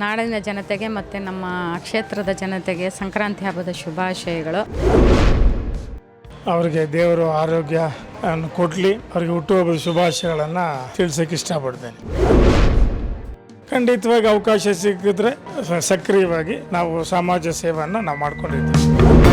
ನಾಡಿನ ಜನತೆಗೆ ಮತ್ತು ನಮ್ಮ ಕ್ಷೇತ್ರದ ಜನತೆಗೆ ಸಂಕ್ರಾಂತಿ ಹಬ್ಬದ ಶುಭಾಶಯಗಳು. ಅವರಿಗೆ ದೇವರು ಆರೋಗ್ಯ ಕೊಡಲಿ, ಅವರಿಗೆ ಹುಟ್ಟುಹಬ್ಬದ ಶುಭಾಶಯಗಳನ್ನು ತಿಳಿಸೋಕೆ ಇಷ್ಟಪಡ್ತೇನೆ. ಖಂಡಿತವಾಗಿ ಅವಕಾಶ ಸಿಕ್ಕಿದ್ರೆ ಸಕ್ರಿಯವಾಗಿ ನಾವು ಸಮಾಜ ಸೇವೆಯನ್ನು ನಾವು ಮಾಡ್ಕೊಂಡಿದ್ದೀವಿ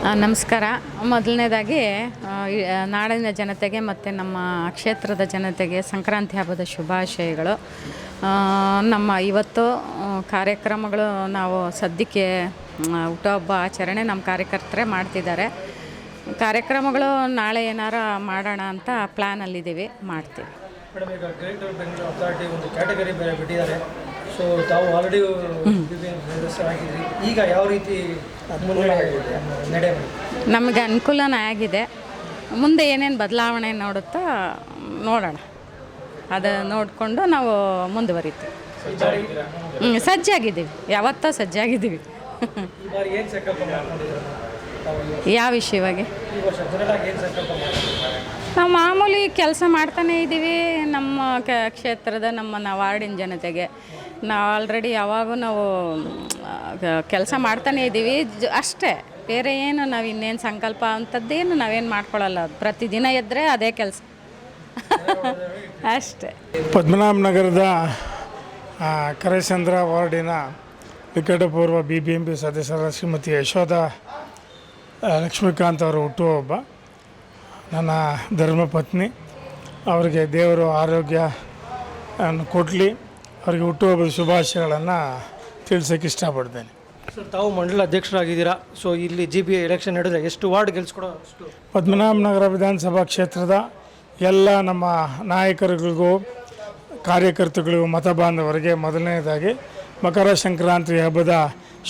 ನಮಸ್ಕಾರ. ಮೊದಲನೇದಾಗಿ ನಾಡಿನ ಜನತೆಗೆ ಮತ್ತು ನಮ್ಮ ಕ್ಷೇತ್ರದ ಜನತೆಗೆ ಸಂಕ್ರಾಂತಿ ಹಬ್ಬದ ಶುಭಾಶಯಗಳು. ನಮ್ಮ ಇವತ್ತು ಕಾರ್ಯಕ್ರಮಗಳು ನಾವು ಸದ್ಯಕ್ಕೆ ಹುಟ್ಟುಹಬ್ಬ ಆಚರಣೆ ನಮ್ಮ ಕಾರ್ಯಕರ್ತರೇ ಮಾಡ್ತಿದ್ದಾರೆ. ಕಾರ್ಯಕ್ರಮಗಳು ನಾಳೆ ಏನಾರ ಮಾಡೋಣ ಅಂತ ಪ್ಲ್ಯಾನಲ್ಲಿದ್ದೀವಿ ಮಾಡ್ತೀವಿ. ಮೇಡಮ್ ಈಗ ಗ್ರೇಟರ್ ಬೆಂಗಳೂರು ಅಥಾರಿಟಿ ಒಂದು ಕ್ಯಾಟಗರಿ ಬೇರೆ ಬಿಟ್ಟಿದ್ದಾರೆ. ಸೊ ತಾವು ಆಲ್ರೆಡಿ ಈಗ ಯಾವ ರೀತಿ ನಡೆ ನಮಗೆ ಅನುಕೂಲನೇ ಆಗಿದೆ. ಮುಂದೆ ಏನೇನು ಬದಲಾವಣೆ ನೋಡುತ್ತಾ ನೋಡೋಣ. ಅದು ನೋಡಿಕೊಂಡು ನಾವು ಮುಂದುವರಿತೀವಿ. ಹ್ಞೂ ಸಜ್ಜಾಗಿದ್ದೀವಿ ಯಾವತ್ತೋ ಸಜ್ಜಾಗಿದ್ದೀವಿ ಯಾವ ವಿಷಯವಾಗಿ? ನಾವು ಮಾಮೂಲಿ ಕೆಲಸ ಮಾಡ್ತಾನೆ ಇದ್ದೀವಿ ನಮ್ಮ ಕ ಕ್ಷೇತ್ರದ ನಮ್ಮ ವಾರ್ಡಿನ ಜನತೆಗೆ. ನಾವು ಆಲ್ರೆಡಿ ಯಾವಾಗೂ ನಾವು ಕೆಲಸ ಮಾಡ್ತಾನೇ ಇದ್ದೀವಿ. ಅಷ್ಟೇ. ಬೇರೆ ಏನು ನಾವು ಇನ್ನೇನು ಸಂಕಲ್ಪ ಅಂಥದ್ದೇನು ನಾವೇನು ಮಾಡ್ಕೊಳ್ಳಲ್ಲ ಪ್ರತಿದಿನ ಎದ್ದರೆ ಅದೇ ಕೆಲಸ. ಅಷ್ಟೇ. ಪದ್ಮನಾಭನಗರದ ಕರೇಶಂದ್ರ ವಾರ್ಡಿನ ನಿಕಟಪೂರ್ವ ಬಿ ಬಿ ಎಂ ಪಿ ಸದಸ್ಯರ ಶ್ರೀಮತಿ ಯಶೋಧ ಲಕ್ಷ್ಮೀಕಾಂತ್ ಅವರು ಹುಟ್ಟುಹಬ್ಬ. ನನ್ನ ಧರ್ಮಪತ್ನಿ ಅವರಿಗೆ ದೇವರು ಆರೋಗ್ಯ ಅನ್ನು ಕೊಡಲಿ ಅವರಿಗೆ ಹುಟ್ಟುಹಬ್ಬದ ಶುಭಾಶಯಗಳನ್ನು ತಿಳಿಸೋಕೆ ಇಷ್ಟಪಡ್ತೇನೆ. ಸರ್ ತಾವು ಮಂಡಲ ಅಧ್ಯಕ್ಷರಾಗಿದ್ದೀರಾ? ಸೊ ಇಲ್ಲಿ ಜಿ ಬಿ ಎಲೆಕ್ಷನ್ ನಡೆದ ಎಷ್ಟು ವಾರ್ಡ್ ಗೆಲ್ಸ್ಕೊಡೋ ಪದ್ಮನಾಭನಗರ ವಿಧಾನಸಭಾ ಕ್ಷೇತ್ರದ ಎಲ್ಲ ನಮ್ಮ ನಾಯಕರುಗಳಿಗೂ ಕಾರ್ಯಕರ್ತರುಗಳಿಗೂ ಮತ ಬಾಂಧವರಿಗೆ ಮೊದಲನೇದಾಗಿ ಮಕರ ಸಂಕ್ರಾಂತಿ ಹಬ್ಬದ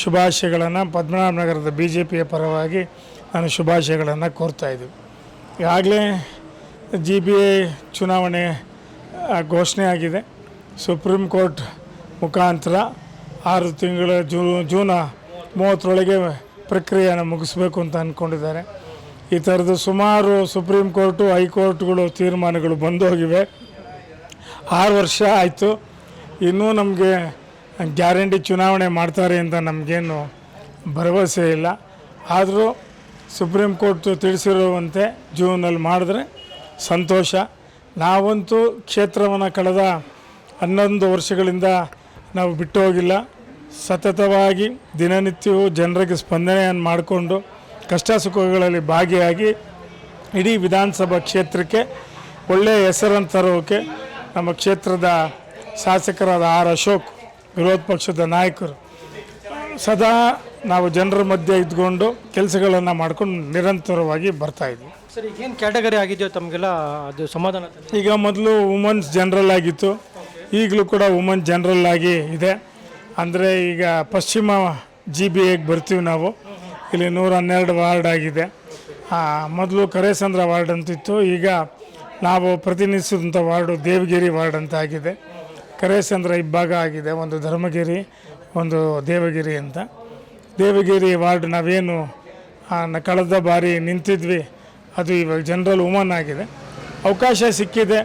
ಶುಭಾಶಯಗಳನ್ನು ಪದ್ಮನಾಭನಗರದ ಬಿ ಜೆ ಪಿಯ ಪರವಾಗಿ ನಾನು ಶುಭಾಶಯಗಳನ್ನು ಕೋರ್ತಾ ಇದ್ದೀವಿ ಈಗಾಗಲೇ ಜಿ ಬಿ ಎ ಚುನಾವಣೆ ಘೋಷಣೆ ಆಗಿದೆ. ಸುಪ್ರೀಂ ಕೋರ್ಟ್ ಮುಖಾಂತರ ಆರು ತಿಂಗಳ ಜೂ, ಜೂನ ಮೂವತ್ತರೊಳಗೆ ಪ್ರಕ್ರಿಯೆಯನ್ನು ಮುಗಿಸ್ಬೇಕು ಅಂತ ಅಂದ್ಕೊಂಡಿದ್ದಾರೆ ಈ ಥರದ್ದು ಸುಮಾರು ಸುಪ್ರೀಂ ಕೋರ್ಟು ಹೈಕೋರ್ಟ್ಗಳು ತೀರ್ಮಾನಗಳು ಬಂದೋಗಿವೆ ಆರು ವರ್ಷ ಆಯಿತು. ಇನ್ನೂ ನಮಗೆ ಗ್ಯಾರಂಟಿ ಚುನಾವಣೆ ಮಾಡ್ತಾರೆ ಅಂತ ನಮಗೇನು ಭರವಸೆ ಇಲ್ಲ. ಆದರೂ ಸುಪ್ರೀಂ ಕೋರ್ಟ್ ತಿಳಿಸಿರುವಂತೆ ಜೂನಲ್ಲಿ ಮಾಡಿದ್ರೆ ಸಂತೋಷ. ನಾವಂತೂ ಕ್ಷೇತ್ರವನ್ನು ಕಳೆದ ಹನ್ನೊಂದು ವರ್ಷಗಳಿಂದ ನಾವು ಬಿಟ್ಟು ಹೋಗಿಲ್ಲ ಸತತವಾಗಿ ದಿನನಿತ್ಯವೂ ಜನರಿಗೆ ಸ್ಪಂದನೆಯನ್ನು ಮಾಡಿಕೊಂಡು ಕಷ್ಟ ಸುಖಗಳಲ್ಲಿ ಭಾಗಿಯಾಗಿ ಇಡೀ ವಿಧಾನಸಭಾ ಕ್ಷೇತ್ರಕ್ಕೆ ಒಳ್ಳೆಯ ಹೆಸರನ್ನು ತರೋಕೆ ನಮ್ಮ ಕ್ಷೇತ್ರದ ಶಾಸಕರಾದ ಆರ್ ಅಶೋಕ್, ವಿರೋಧ ಪಕ್ಷದ ನಾಯಕರು ಸದಾ ನಾವು ಜನರ ಮಧ್ಯೆ ಇದ್ಕೊಂಡು ಕೆಲಸಗಳನ್ನು ಮಾಡ್ಕೊಂಡು ನಿರಂತರವಾಗಿ ಬರ್ತಾ ಇದ್ವಿ. ಸರ್ ಈಗೇನು ಕ್ಯಾಟಗರಿ ಆಗಿದೆಯೋ ತಮಗೆಲ್ಲ ಅದು ಸಮಾಧಾನ ಈಗ ಮೊದಲು ವುಮನ್ಸ್ ಜನರಲ್ ಆಗಿತ್ತು. ಈಗಲೂ ಕೂಡ ವುಮನ್ ಜನರಲ್ ಆಗಿ ಇದೆ. ಅಂದರೆ ಈಗ ಪಶ್ಚಿಮ ಜಿ ಬಿ ಎಗೆ ಬರ್ತೀವಿ ನಾವು. ಇಲ್ಲಿ ನೂರ ಹನ್ನೆರಡು ವಾರ್ಡ್ ಆಗಿದೆ. ಮೊದಲು ಕರೇಸಂದ್ರ ವಾರ್ಡ್ ಅಂತಿತ್ತು. ಈಗ ನಾವು ಪ್ರತಿನಿಧಿಸಿದಂಥ ವಾರ್ಡು ದೇವಗಿರಿ ವಾರ್ಡ್ ಅಂತ ಆಗಿದೆ. ಕರೇಸಂದ್ರ ಇಬ್ಬಾಗ ಆಗಿದೆ. ಒಂದು ಧರ್ಮಗಿರಿ ಒಂದು ದೇವಗಿರಿ ಅಂತ. ದೇವಗಿರಿ ವಾರ್ಡ್ ನಾವೇನು ಕಳೆದ ಬಾರಿ ನಿಂತಿದ್ವಿ. ಅದು ಇವಾಗ ಜನರಲ್ ವುಮನ್ ಆಗಿದೆ. ಅವಕಾಶ ಸಿಕ್ಕಿದೆ.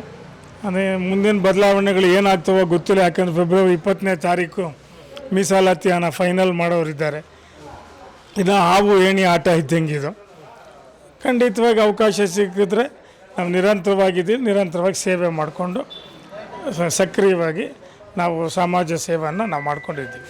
ಅಂದರೆ ಮುಂದಿನ ಬದಲಾವಣೆಗಳು ಏನಾಗ್ತವೋ ಗೊತ್ತಿಲ್ಲ. ಯಾಕಂದರೆ ಫೆಬ್ರವರಿ ಇಪ್ಪತ್ತನೇ ತಾರೀಕು ಮೀಸಲಾತಿ ಹಣ ಫೈನಲ್ ಮಾಡೋರಿದ್ದಾರೆ ಇದು ಹಾವು, ಏಣಿ, ಆಟ ಇದ್ದಂಗೆ ಇದು. ಖಂಡಿತವಾಗಿ ಅವಕಾಶ ಸಿಕ್ಕಿದ್ರೆ ನಾವು ನಿರಂತರವಾಗಿದ್ದೀವಿ, ನಿರಂತರವಾಗಿ ಸೇವೆ ಮಾಡಿಕೊಂಡು ಸಕ್ರಿಯವಾಗಿ ನಾವು ಸಮಾಜ ಸೇವೆಯನ್ನು ನಾವು ಮಾಡ್ಕೊಂಡಿದ್ದೀವಿ.